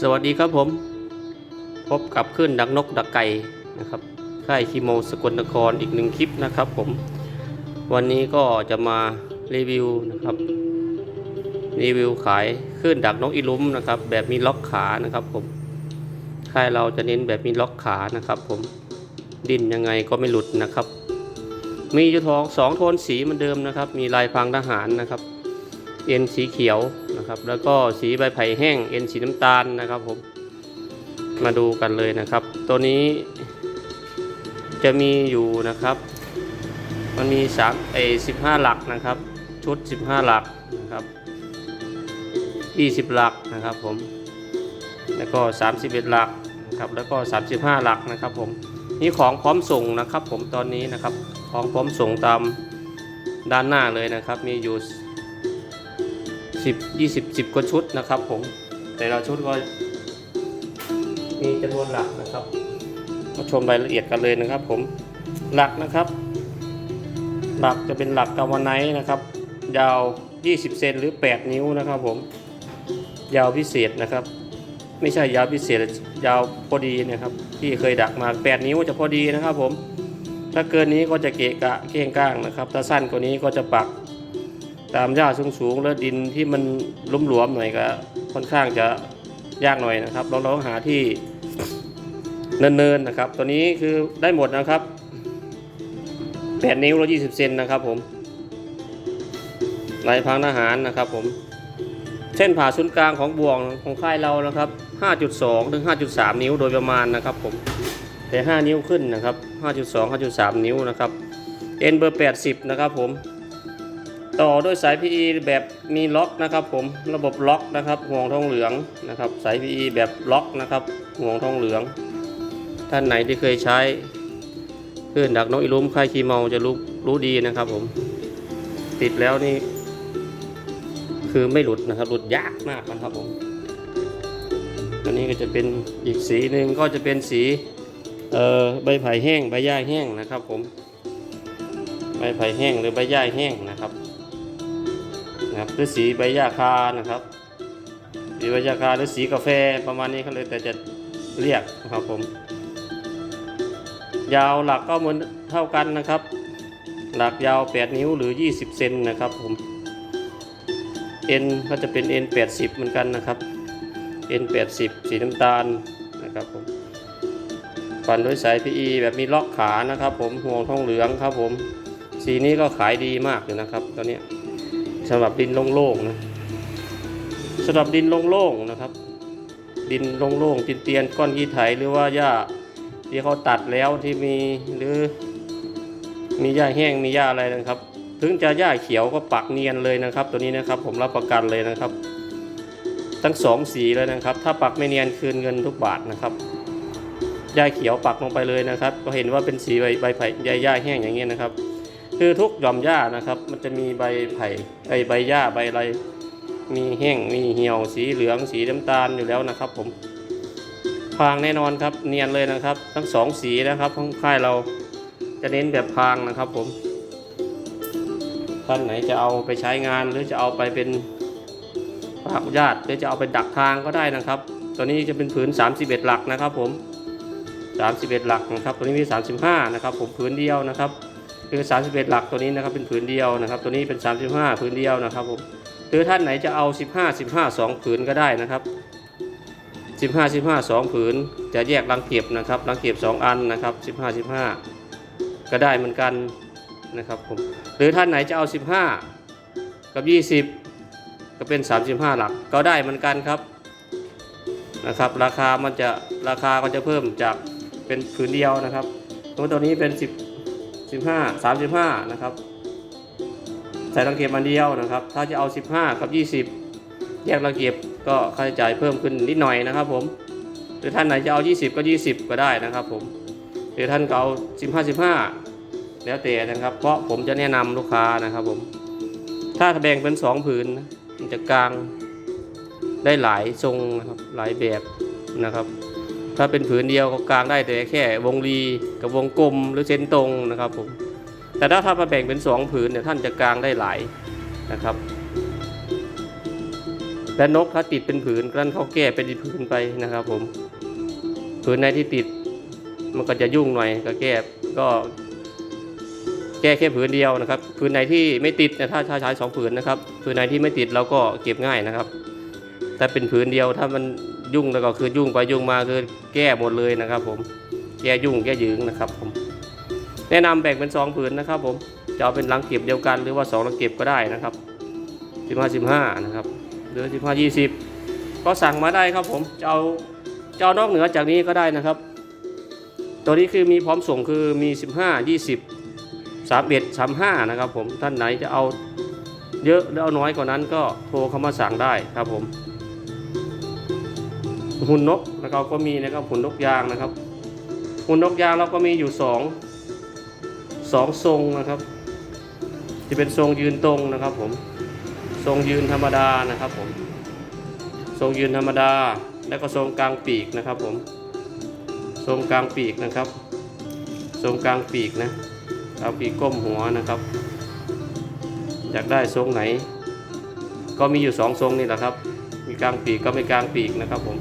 สวัสดีครับผม พบกับขึ้นดักนกดักไก่นะครับค่ายคีโมสกลนครอีกหนึ่งคลิปนะครับผม วันนี้ก็จะมารีวิวนะครับ รีวิวขายขึ้นดักนกอีลุมนะครับ แบบมีล็อกขานะครับผมค่ายเราจะเน้นแบบมีล็อกขานะครับ ผมดิ้นยังไงก็ไม่หลุดนะครับ มีอยู่ทองสองโทนสีเหมือนเดิมนะครับ มีลายพางทหารนะครับ เอ็นสีเขียว นะครับ แล้วก็สีใบไผ่แห้งเอ็นสีน้ำตาลนะครับผมมาดูกันเลยนะครับ ตัวนี้จะมีอยู่นะครับ มันมีสามเอสิบห้าหลักนะครับ ชุดสิบห้าหลักนะครับยี่สิบหลักนะครับผมแล้วก็สามสิบเอ็ดหลักนะครับแล้วก็สามสิบห้าหลักนะครับผมนี่ของพร้อมส่งนะครับ ผมตอนนี้นะครับของพร้อมส่งตามด้านหน้าเลยนะครับ มีอยู่ 10 20 10กว่าชุดนะครับ ผมแต่ละชุดก็มีจำนวนหลักนะครับ มาชมรายละเอียดกันเลยนะครับ ผมหลักนะครับ หลักจะเป็นหลักกาวไนท์นะครับ ยาว 20 เซนหรือ 8 นิ้วนะครับ ผมยาวพิเศษนะครับ ไม่ใช่ยาวพิเศษยาวพอดีนะครับ ที่เคยดักมา 8 นิ้วจะพอดีนะครับ ผมถ้าเกินนี้ก็จะเกะกะเก้งก้างนะครับ ถ้าสั้นกว่านี้ก็จะปัก ตามหญ้าสูงๆ แล้วดินที่มันลุ่มหลวมหน่อยก็ค่อนข้างจะยากหน่อยนะครับเราลองหาที่เนินๆนะครับ ตัวนี้คือได้หมดนะครับ 8 นิ้วแล้ว20เซนนะครับผมลายพรางทหารนะครับผม เส้นผ่าศูนย์กลางของบ่วงของค่ายเรานะครับ 5.2 ถึง 5.3 นิ้วโดยประมาณนะครับผม แต่ 5 นิ้วขึ้นนะครับ 5.2 5.3 นิ้วนะครับ N เบอร์ 80 นะครับผม ต่อด้วยสาย PE แบบมีล็อกนะครับ ผมระบบล็อกนะครับห่วงทองเหลืองนะครับ สาย PE แบบล็อกนะครับห่วงทองเหลือง ท่านไหนที่เคยใช้คลื่อนดักนกอีลุมค่ายคีเมาจะรู้รู้ดีนะครับผมติดแล้วนี่ คือไม่หลุดนะครับ หลุดยากมากนะครับผมอันนี้ก็จะเป็นอีกสีหนึ่งก็จะเป็นสีเอ่อใบไผ่แห้งใบหญ้าแห้งนะครับ ผมใบไผ่แห้งหรือใบหญ้าแห้งนะครับ นะครับหรือสีใบหญ้าคานะครับสีใบหญ้าคาหรือสีกาแฟประมาณนี้เขาเลยแต่จะเรียกนะครับผม ยาวหลักก็เหมือนเท่ากันนะครับ หลักยาว 8 นิ้วหรือ 20 เซนนะครับผม N ก็จะเป็น N 80เหมือนกันนะครับ N 80สีน้ำตาลนะครับผมฟันด้วยสาย PE แบบมีล็อกขานะครับ ผมห่วงทองเหลืองครับผม สีนี้ก็ขายดีมากเลยนะครับตอนนี้ สำหรับดินโล่งๆนะสำหรับดินโล่งๆนะครับ ดินโล่งๆเตียนๆก้อนขี้ไถหรือว่าหญ้าที่เขาตัดแล้วที่มีหรือ มีหญ้าแห้งมีหญ้าอะไรนะครับ ถึงจะหญ้าเขียวก็ปักเนียนเลยนะครับ ตัวนี้นะครับผมรับประกันเลยนะครับ ทั้งสองสีเลยนะครับ ถ้าปักไม่เนียนคืนเงินทุกบาทนะครับหญ้าเขียวปักลงไปเลยนะครับก็เห็นว่าเป็นสีใบใบไผ่หญ้าแห้งอย่างเงี้ยนะครับ คือทุกหย่อมหญ้านะครับ มันจะมีใบไผ่ไอใบหญ้าใบอะไร มีแห้งมีเหี่ยวสีเหลืองสีน้ำตาลอยู่แล้วนะครับ ผมพรางแน่นอนครับเนียนเลยนะครับ ทั้งสองสีนะครับของค่ายเราจะเน้นแบบพรางนะครับ ผมท่านไหนจะเอาไปใช้งานหรือจะเอาไปเป็นปากญาติหรือจะเอาไปดักทางก็ได้นะครับ ตัวนี้จะเป็นผืน 31 หลักนะครับ ผม 31 หลักนะครับ ตัวนี้มี 35 นะครับ ผมผืนเดียวนะครับ คือ 31 หลักตัวนี้นะครับเป็นผืนเดียวนะครับ ตัวนี้เป็น 35 ผืนเดียวนะครับผมหรือท่านไหนจะเอา 15 15 2 ผืนก็ได้นะครับ 15 15 2 ผืน จะแยกรังเก็บนะครับรังเก็บ 2 อันนะครับ 15 15 ก็ได้เหมือนกันนะครับผมหรือท่านไหนจะเอา 15 กับ 20 ก็เป็น 35 หลักก็ได้เหมือนกันครับนะครับ ราคามันจะราคาก็จะเพิ่มจากเป็นผืนเดียวนะครับตัวตัวนี้เป็น 10 15 35นะครับใส่รังเก็บมาเดียวนะครับ ถ้าจะเอา 15 กับ 20 แยกรังเก็บก็ค่าใช้จ่ายเพิ่มขึ้นนิดหน่อยนะครับผมหรือท่านไหนจะเอา 20 ก็ 20 ก็ได้นะครับผมหรือท่านก็เอา 15 15 แล้วแต่นะครับ เพราะผมจะแนะนำลูกค้านะครับผมถ้าแบ่งเป็น 2 ผืนนมันจะกลางได้หลายทรงนะครับหลายแบบนะครับ ถ้าเป็นผืนเดียวก็กลางได้แต่แค่วงรีกับวงกลมหรือเส้นตรงนะครับผมแต่ถ้าถ้ามาแบ่งเป็นสองผืนเนี่ยท่านจะกลางได้หลายนะครับ และนกถ้าติดเป็นผืนก็เขาแก้เป็นผืนไปนะครับผมผืนไหนที่ติดมันก็จะยุ่งหน่อยก็แก้ก็แก้แค่ผืนเดียวนะครับผืนไหนที่ไม่ติดนะถ้าถ้าใช้สองผืนนะครับผืนไหนที่ไม่ติดเราก็เก็บง่ายนะครับ แต่เป็นผืนเดียวถ้ามัน ยุ่งแล้วก็คือยุ่งไปยุ่งมาคือแก้หมดเลยนะครับ ผมแก้ยุ่งแก้ยืงนะครับ ผม แนะนำแบ่งเป็นสองผืนนะครับ ผมจะเอาเป็นหลังเก็บเดียวกันหรือว่าสองหลังเก็บก็ได้นะครับสิบห้าสิบห้านะครับหรือสิบห้ายี่สิบก็สั่งมาได้ครับ ผมจะเอาจะเอานอกเหนือจากนี้ก็ได้นะครับ ตัวนี้คือมีพร้อมส่งคือมีสิบห้ายี่สิบสามเอ็ดสามห้านะครับ ผมท่านไหนจะเอาเยอะหรือเอาน้อยกว่านั้นก็โทรเข้ามาสั่งได้ครับผม หุ่นนกนะครับก็มีนะครับหุ่นนกยางนะครับ หุ่นนกยางเราก็มีอยู่สองสองทรงนะครับ จะเป็นทรงยืนตรงนะครับผมทรงยืนธรรมดานะครับผมทรงยืนธรรมดา แล้วก็ทรงกลางปีกนะครับผมทรงกลางปีกนะครับทรงกลางปีกนะกลาปีกก้มหัวนะครับ อยากได้ทรงไหน ก็มีอยู่สองทรงนี่แหละครับ มีกลางปีกก็ไม่กลางปีกนะครับผม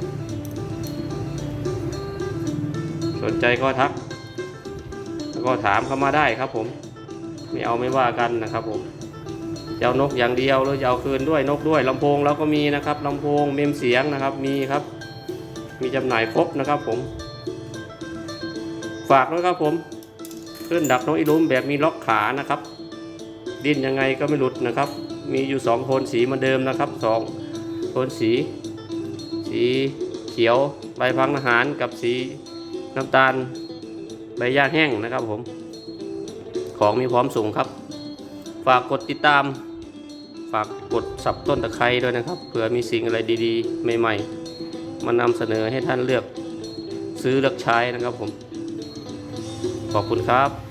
สนใจก็ทัก แล้วก็ถามเข้ามาได้ครับผม ไม่เอาไม่ว่ากันนะครับผมจะเอานกอย่างเดียวหรือจะเอาคืนด้วยนกด้วยลำโพงเราก็มีนะครับลำโพงเมมเสียงนะครับมีครับ มีจำหน่ายครบนะครับผม ฝากด้วยครับผมขึ้นดักนกอีลุมแบบมีล็อกขานะครับ ดิ้นยังไงก็ไม่หลุดนะครับ มีอยู่สองโทนสีเหมือนเดิมนะครับสองโทนสี สีเขียวใบพังอาหารกับสี น้ำตาลใบหญ้าแห้งนะครับผม ของมีพร้อมส่งครับ ฝากกดติดตาม ฝากกดสับต้นตะไคร้ด้วยนะครับเผื่อมีสิ่งอะไรดีๆ ใหม่ๆ มานำเสนอให้ท่านเลือกซื้อเลือกใช้นะครับผม ขอบคุณครับ